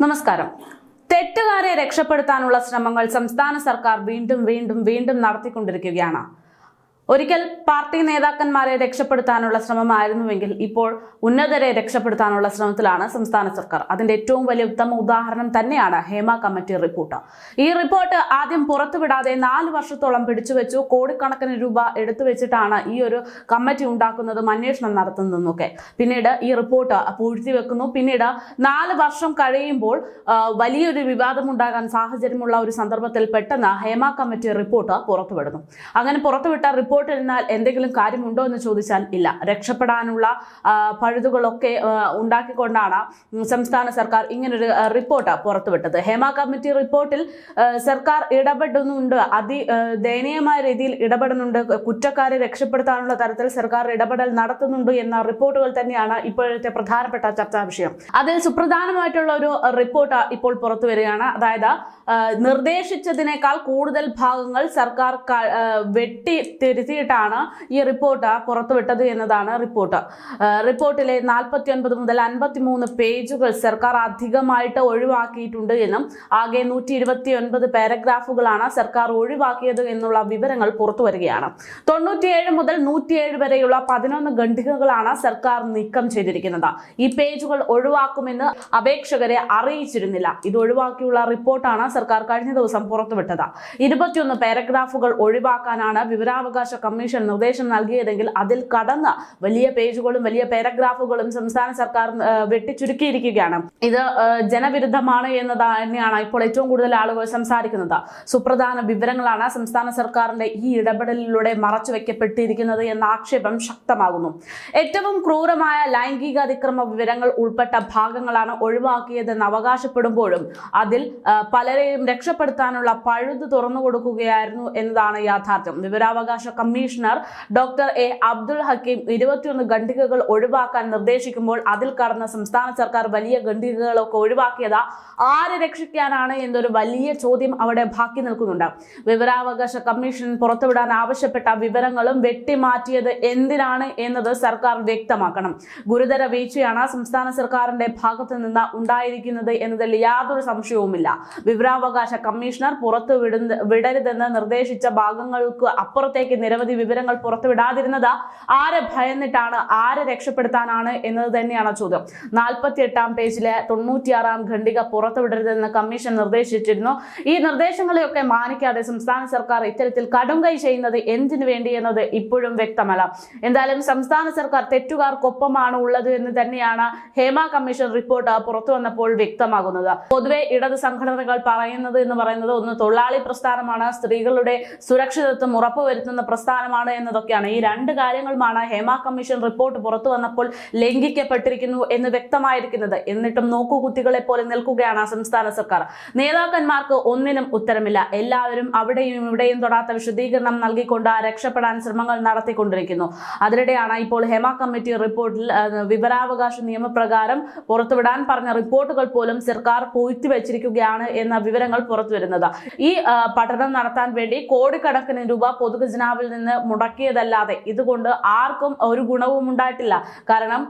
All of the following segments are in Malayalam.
നമസ്കാരം. തെറ്റുകാരെ രക്ഷപ്പെടുത്താനുള്ള ശ്രമങ്ങൾ സംസ്ഥാന സർക്കാർ വീണ്ടും വീണ്ടും വീണ്ടും നടത്തിക്കൊണ്ടിരിക്കുകയാണ്. ഒരിക്കൽ പാർട്ടി നേതാക്കന്മാരെ രക്ഷപ്പെടുത്താനുള്ള ശ്രമമായിരുന്നുവെങ്കിൽ ഇപ്പോൾ ഉന്നതരെ രക്ഷപ്പെടുത്താനുള്ള ശ്രമത്തിലാണ് സംസ്ഥാന സർക്കാർ. അതിന്റെ ഏറ്റവും വലിയ ഉത്തമ ഉദാഹരണം തന്നെയാണ് ഹേമ കമ്മിറ്റി റിപ്പോർട്ട്. ഈ റിപ്പോർട്ട് ആദ്യം പുറത്തുവിടാതെ നാല് വർഷത്തോളം പിടിച്ചുവെച്ചു. കോടിക്കണക്കിന് രൂപ എടുത്തു വെച്ചിട്ടാണ് ഈ ഒരു കമ്മിറ്റി ഉണ്ടാക്കുന്നതും അന്വേഷണം നടത്തുന്നതെന്നൊക്കെ പിന്നീട് ഈ റിപ്പോർട്ട് പൂഴ്ത്തിവെക്കുന്നു. പിന്നീട് നാല് വർഷം കഴിയുമ്പോൾ വലിയൊരു വിവാദമുണ്ടാകാൻ സാഹചര്യമുള്ള ഒരു സന്ദർഭത്തിൽ പെട്ടെന്ന് ഹേമ കമ്മിറ്റി റിപ്പോർട്ട് പുറത്തുവിടുന്നു. അങ്ങനെ പുറത്തുവിട്ട റിപ്പോർട്ടിൽ നിന്നാൽ എന്തെങ്കിലും കാര്യമുണ്ടോ എന്ന് ചോദിച്ചാൽ ഇല്ല. രക്ഷപ്പെടാനുള്ള പഴുതുകളൊക്കെ ഉണ്ടാക്കിക്കൊണ്ടാണ് സംസ്ഥാന സർക്കാർ ഇങ്ങനൊരു റിപ്പോർട്ട് പുറത്തുവിട്ടത്. ഹേമ കമ്മിറ്റി റിപ്പോർട്ടിൽ സർക്കാർ ഇടപെടുന്നുണ്ട്. അതി ദയനീയമായ രീതിയിൽ ഇടപെടുന്നുണ്ട്. കുറ്റക്കാരെ രക്ഷപ്പെടുത്താനുള്ള തരത്തിൽ സർക്കാർ ഇടപെടൽ നടത്തുന്നുണ്ട് എന്ന റിപ്പോർട്ടുകൾ തന്നെയാണ് ഇപ്പോഴത്തെ പ്രധാനപ്പെട്ട ചർച്ചാ വിഷയം. അതിൽ സുപ്രധാനമായിട്ടുള്ള ഒരു റിപ്പോർട്ട് ഇപ്പോൾ പുറത്തു വരികയാണ് അതായത് നിർദ്ദേശിച്ചതിനേക്കാൾ കൂടുതൽ ഭാഗങ്ങൾ സർക്കാർ വെട്ടി തിരി തിരുത്തിയിട്ടാണ് ഈ റിപ്പോർട്ട് പുറത്തുവിട്ടത് എന്നതാണ് റിപ്പോർട്ട് റിപ്പോർട്ടിലെ നാൽപ്പത്തി ഒൻപത് മുതൽ അൻപത്തി മൂന്ന് പേജുകൾ സർക്കാർ അധികമായിട്ട് ഒഴിവാക്കിയിട്ടുണ്ട് എന്നും ആകെ നൂറ്റി ഇരുപത്തി ഒൻപത് പാരഗ്രാഫുകളാണ് സർക്കാർ ഒഴിവാക്കിയത് എന്നുള്ള വിവരങ്ങൾ പുറത്തു വരികയാണ്. തൊണ്ണൂറ്റിയേഴ് മുതൽ നൂറ്റിയേഴ് വരെയുള്ള പതിനൊന്ന് ഖണ്ഡികകളാണ് സർക്കാർ നീക്കം ചെയ്തിരിക്കുന്നത്. ഈ പേജുകൾ ഒഴിവാക്കുമെന്ന് അപേക്ഷകരെ അറിയിച്ചിരുന്നില്ല. ഇത് ഒഴിവാക്കിയുള്ള റിപ്പോർട്ടാണ് സർക്കാർ കഴിഞ്ഞ ദിവസം പുറത്തുവിട്ടത്. ഇരുപത്തിയൊന്ന് പാരഗ്രാഫുകൾ ഒഴിവാക്കാനാണ് വിവരാവകാശ കമ്മീഷൻ നിർദ്ദേശം നൽകിയതെങ്കിൽ അതിൽ കടന്ന് വലിയ പേജുകളും വലിയ പാരഗ്രാഫുകളും സംസ്ഥാന സർക്കാർ വെട്ടിച്ചുരുക്കിയിരിക്കുകയാണ്. ഇത് ജനവിരുദ്ധമാണ് എന്ന് തന്നെയാണ് ഇപ്പോൾ ഏറ്റവും കൂടുതൽ ആളുകൾ സംസാരിക്കുന്നത്. സുപ്രധാന വിവരങ്ങളാണ് സംസ്ഥാന സർക്കാരിന്റെ ഈ ഇടപെടലിലൂടെ മറച്ചു വെക്കപ്പെട്ടിരിക്കുന്നത് എന്ന ആക്ഷേപം ശക്തമാകുന്നു. ഏറ്റവും ക്രൂരമായ ലൈംഗിക അതിക്രമ വിവരങ്ങൾ ഉൾപ്പെട്ട ഭാഗങ്ങളാണ് ഒഴിവാക്കിയതെന്ന് അവകാശപ്പെടുമ്പോഴും അതിൽ പലരെയും രക്ഷപ്പെടുത്താനുള്ള പഴുത് തുറന്നു കൊടുക്കുകയായിരുന്നു എന്നതാണ് യാഥാർത്ഥ്യം. വിവരാവകാശ commissioner doctor A Abdul Hakeem ഇരുപത്തിയൊന്ന് ഖണ്ഡികകൾ ഒഴിവാക്കാൻ നിർദ്ദേശിക്കുമ്പോൾ അതിൽ കടന്ന സംസ്ഥാന സർക്കാർ വലിയ ഖണ്ഡികകളൊക്കെ ഒഴിവാക്കിയത്. ആരെ രക്ഷിക്കാനാണ് എന്നൊരു വലിയ ചോദ്യം അവിടെ ബാക്കി നിൽക്കുന്നുണ്ട്. വിവരാവകാശ കമ്മീഷൻ പുറത്തുവിടാൻ ആവശ്യപ്പെട്ട വിവരങ്ങളും വെട്ടിമാറ്റിയത് എന്തിനാണ് എന്നത് സർക്കാർ വ്യക്തമാക്കണം. ഗുരുതര വീഴ്ചയാണ് സംസ്ഥാന സർക്കാരിന്റെ ഭാഗത്ത് നിന്ന് ഉണ്ടായിരിക്കുന്നത് എന്നതിൽ യാതൊരു സംശയവുമില്ല. വിവരാവകാശ കമ്മീഷണർ പുറത്തു വിടരുതെന്ന് നിർദ്ദേശിച്ച ഭാഗങ്ങൾക്ക് അപ്പുറത്തേക്ക് നിരവധി വിവരങ്ങൾ പുറത്തുവിടാതിരുന്നത് ആരെ ഭയന്നിട്ടാണ് ആരെ രക്ഷപ്പെടുത്താനാണ് എന്നത് തന്നെയാണ് ചോദ്യം. നാൽപ്പത്തി എട്ടാം പേജിലെ തൊണ്ണൂറ്റിയാറാം ഖണ്ഡിക പുറത്തുവിടരുതെന്ന് കമ്മീഷൻ നിർദ്ദേശിച്ചിരുന്നു. ഈ നിർദ്ദേശങ്ങളെയൊക്കെ മാനിക്കാതെ സംസ്ഥാന സർക്കാർ ഇത്തരത്തിൽ കടുംകൈ ചെയ്യുന്നത് എന്തിനു വേണ്ടി എന്നത് ഇപ്പോഴും വ്യക്തമല്ല. എന്തായാലും സംസ്ഥാന സർക്കാർ തെറ്റുകാർക്കൊപ്പമാണ് ഉള്ളത് എന്ന് തന്നെയാണ് ഹേമ കമ്മീഷൻ റിപ്പോർട്ട് പുറത്തു വന്നപ്പോൾ വ്യക്തമാകുന്നത്. പൊതുവെ ഇടത് സംഘടനകൾ പറയുന്നത് എന്ന് പറയുന്നത് ഒന്ന് തൊഴിലാളി പ്രസ്ഥാനമാണ് സ്ത്രീകളുടെ സുരക്ഷിതത്വം ഉറപ്പുവരുത്തുന്ന പ്രസ്ഥാനമാണ് എന്നതൊക്കെയാണ്. ഈ രണ്ട് കാര്യങ്ങളുമാണ് ഹേമ കമ്മീഷൻ റിപ്പോർട്ട് പുറത്തു വന്നപ്പോൾ ലംഘിക്കപ്പെട്ടിരിക്കുന്നു എന്ന് വ്യക്തമായിരിക്കുന്നത്. എന്നിട്ടും നോക്കുകുത്തികളെ പോലെ നിൽക്കുകയാണ് സംസ്ഥാന സർക്കാർ. നേതാക്കന്മാർക്ക് ഒന്നിനും ഉത്തരമില്ല. എല്ലാവരും അവിടെയും ഇവിടെയും തൊടാത്ത വിശദീകരണം നൽകിക്കൊണ്ട് രക്ഷപ്പെടാൻ ശ്രമങ്ങൾ നടത്തിക്കൊണ്ടിരിക്കുന്നു. അതിനിടെയാണ് ഇപ്പോൾ ഹേമ കമ്മിറ്റി റിപ്പോർട്ടിൽ വിവരാവകാശ നിയമപ്രകാരം പുറത്തുവിടാൻ പറഞ്ഞ റിപ്പോർട്ടുകൾ പോലും സർക്കാർ പൂഴ്ത്തി വെച്ചിരിക്കുകയാണ് എന്ന വിവരങ്ങൾ പുറത്തുവരുന്നത്. ഈ പഠനം നടത്താൻ വേണ്ടി കോടിക്കണക്കിന് രൂപ പൊതുഖജനാവിൽ നിന്ന് മുടക്കിയതല്ലാതെ ഇതുകൊണ്ട് ആർക്കും ഒരു ഗുണവും ഉണ്ടായിട്ടില്ല. കാരണം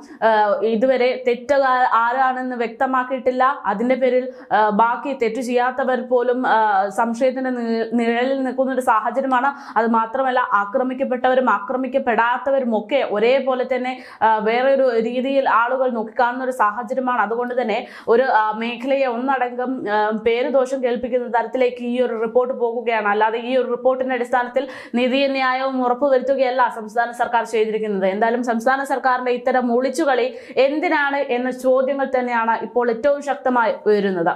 ഇതുവരെ തെറ്റ് ആരാണെന്ന് വ്യക്തമാക്കിയിട്ടില്ല. അതിന്റെ പേരിൽ ബാക്കി തെറ്റു ചെയ്യാത്തവർ പോലും സംശയത്തിന്റെ നിഴലിൽ നിൽക്കുന്ന ഒരു സാഹചര്യമാണ്. അത് മാത്രമല്ല ആക്രമിക്കപ്പെട്ടവരും ആക്രമിക്കപ്പെടാത്തവരും ഒക്കെ ഒരേപോലെ തന്നെ വേറെ ഒരു രീതിയിൽ ആളുകൾ നോക്കിക്കാണുന്ന ഒരു സാഹചര്യമാണ്. അതുകൊണ്ട് തന്നെ ഒരു മേഖലയെ ഒന്നടങ്കം പേര് ദോഷം കേൾപ്പിക്കുന്ന തരത്തിലേക്ക് ഈ ഒരു റിപ്പോർട്ട് പോകുകയാണ്. അല്ലാതെ ഈ ഒരു റിപ്പോർട്ടിന്റെ അടിസ്ഥാനത്തിൽ നീതി ന്യായവും ഉറപ്പുവരുത്തുകയല്ല സംസ്ഥാന സർക്കാർ ചെയ്തിരിക്കുന്നത്. എന്തായാലും സംസ്ഥാന സർക്കാരിന്റെ ഇത്തരം ഒളിച്ചുകളി എന്തിനാണ് എന്ന ചോദ്യങ്ങൾ തന്നെയാണ് ഇപ്പോൾ ഏറ്റവും ശക്തമായി ഉയരുന്നത്.